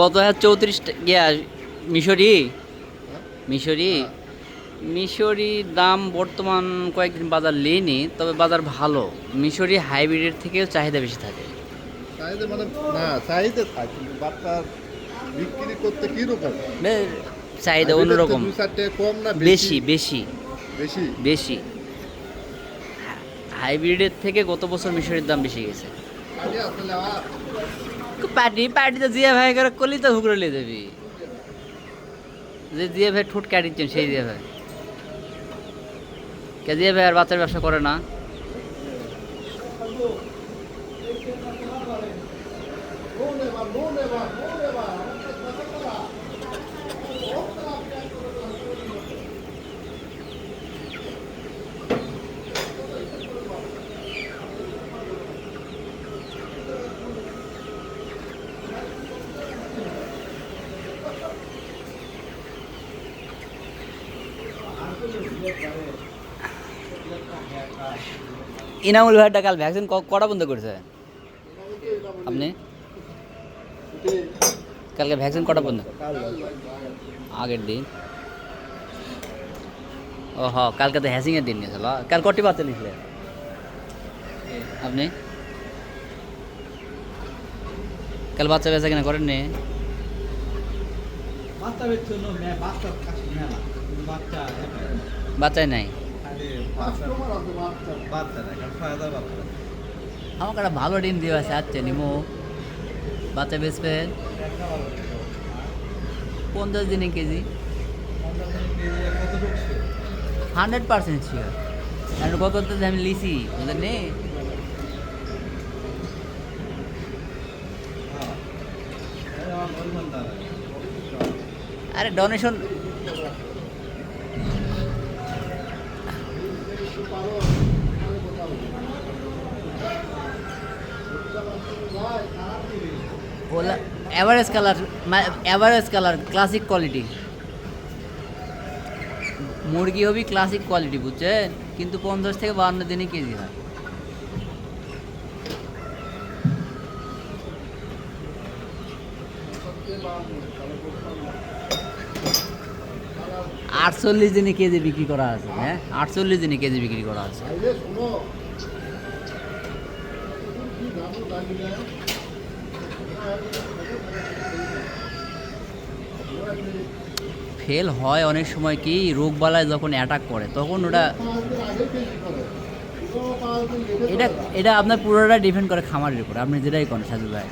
গত হাজার চৌত্রিশ ইয়া মিশরি? মিশরি? মিশরি দাম বর্তমান কয়েকদিন বাজার লেনি তবে বাজার ভালো। মিশরি হাইব্রিডের থেকেও চাহিদা বেশি থাকে। চাহিদা মানে না চাহিদা থাকে বাচ্চার বিক্রি করতে কি রকম চাহিদা অন্যরকম। কম না বেশি? বেশি বেশি। বেশি? হাইব্রিডের থেকে গত বছর মিশরের দাম বেশি গেছে। পার্টি পার্টি তো জিয়া ভাই করে কলি তো হুকরে লিয়ে দেবি যে জিয়া ভাই ঠোঁট কাটিচ্ছেন সেই জিয়া ভাই। কে জিয়া ভাই আর বাচ্চার ব্যবসা করে না? ইনামুল ভাইটা কাল ভ্যাকসিন কটা বন্ধ করেছে? আপনি? কালকে ভ্যাকসিন কটা বন্ধ? আগের দিন। ও হ কালকে তো হ্যাসিংয়ের দিন নিয়েছিল কাল কটি বাচ্চা নিয়েছিলে? আপনি? কাল বাচ্চা বেচা কিনা করেননি? বাচ্চা বেচছো বাচ্চা বাচ্চা বাচ্চাই নাই। আমাকে একটা ভালো ডিম দিয়ে আছে আচ্ছা নিমো। বাচ্চা বেচবেন পঞ্চাশ দিনে কেজি। হান্ড্রেড পার্সেন্ট শিওর আর গত আমি লিসি বুঝলেন নে? এই আমার বলবেন দাদা আরে donation average colour average colour classic quality মুরগি হবি ক্লাসিক কোয়ালিটি বুঝছেন কিন্তু পঞ্চাশ থেকে বাহান্ন দিনে কেজি হয় আটচল্লিশ দিনে কেজি বিক্রি করা আছে হ্যাঁ? আটচল্লিশ দিনে কেজি বিক্রি করা আছে? ফেল হয় অনেক সময় কি রোগবালায় যখন অ্যাটাক করে, তখন ওটা এটা এটা আপনার পুরোটা ডিপেন্ড করে খামারের উপর। আপনি যেটাই করেন, সাজু ভাই।